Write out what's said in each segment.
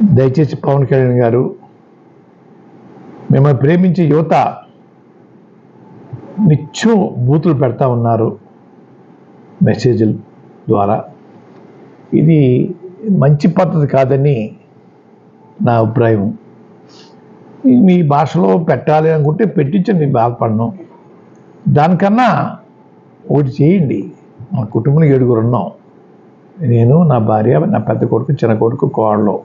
దయచేసి పవన్ కళ్యాణ్ గారు మిమ్మల్ని ప్రేమించే యువత నిత్యం బూతులు పెడతా ఉన్నారు మెసేజ్ల ద్వారా. ఇది మంచి పద్ధతి కాదని నా అభిప్రాయం. మీ భాషలో పెట్టాలి అనుకుంటే పెట్టించండి బాధపడను. దానికన్నా ఒకటి చేయండి. మా కుటుంబానికి ఏడుగురు ఉన్నాం. నేను నా భార్య నా పెద్ద కొడుకు చిన్న కొడుకు కోడలు.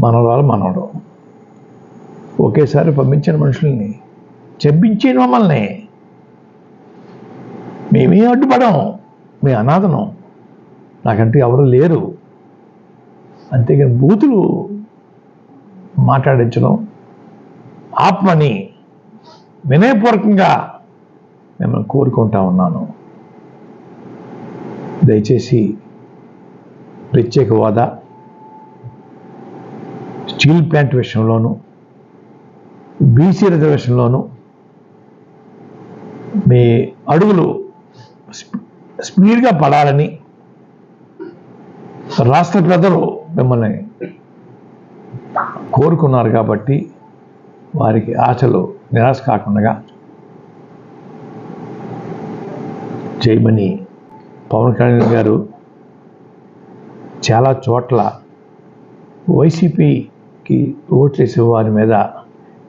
మనవరాలు మనవడం. ఒకేసారి పంపించిన మనుషుల్ని చెప్పించిన మమ్మల్ని. మేమే అడ్డుపడం మీ అనాథనం. నాకంటూ ఎవరు లేరు. అంతేగాని బూతులు మాట్లాడించడం ఆత్మని వినయపూర్వకంగా మిమ్మల్ని కోరుకుంటా ఉన్నాను. దయచేసి ప్రత్యేక హోదా స్టీల్ ప్లాంట్ విషయంలోనూ బీసీ రిజర్వేషన్లోనూ మీ అడుగులు స్పీడ్గా పడాలని రాష్ట్ర ప్రజలు మిమ్మల్ని కోరుకున్నారు కాబట్టి వారికి ఆశలు నిరాశ కాకుండా చేయమని పవన్ కళ్యాణ్ గారు చాలా చోట్ల వైసీపీ కి ఓట్లేసే వారి మీద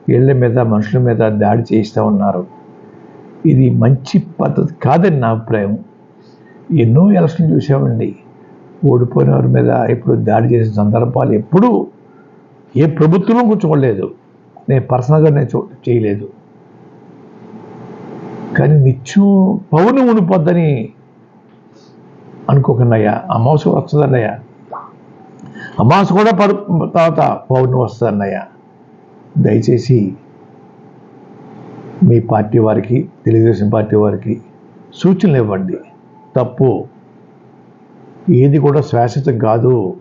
ఇళ్ళ మీద మనుషుల మీద దాడి చేస్తూ ఉన్నారు. ఇది మంచి పద్ధతి కాదని నా అభిప్రాయం. ఎన్నో ఎలక్షన్ చూసామండి. ఓడిపోయిన వారి మీద ఇప్పుడు దాడి చేసిన సందర్భాలు ఎప్పుడూ ఏ ప్రభుత్వం కూర్చోలేదు నేను పర్సనల్గా నేను చూ చేయలేదు. కానీ నిత్యం పౌర్ణమి ఉండిపోద్దని అనుకోకుండాయ్యా. అమావాస్య వస్తుందన్నయ్యా. అమాస్ కూడా పరు తర్వాత పౌర్ణమి వస్తుందన్నయ్యా దయచేసి మీ పార్టీ వారికి తెలుగుదేశం పార్టీ వారికి సూచనలు ఇవ్వండి. తప్పు ఏది కూడా శాశ్వతం కాదు.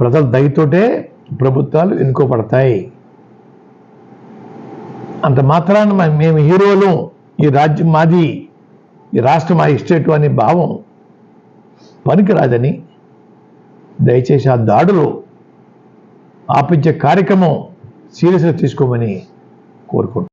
ప్రజల దయతోటే ప్రభుత్వాలు ఎన్నుకోబడతాయి. అంత మాత్రాన మేము హీరోలు. ఈ రాజ్యం మాది. ఈ రాష్ట్రం మా ఇస్టేటు అనే భావం పనికిరాదని దయచేసి ఆ దాడులు ఆపించే కార్యక్రమం సీరియస్గా తీసుకోమని కోరుకుంటున్నాను.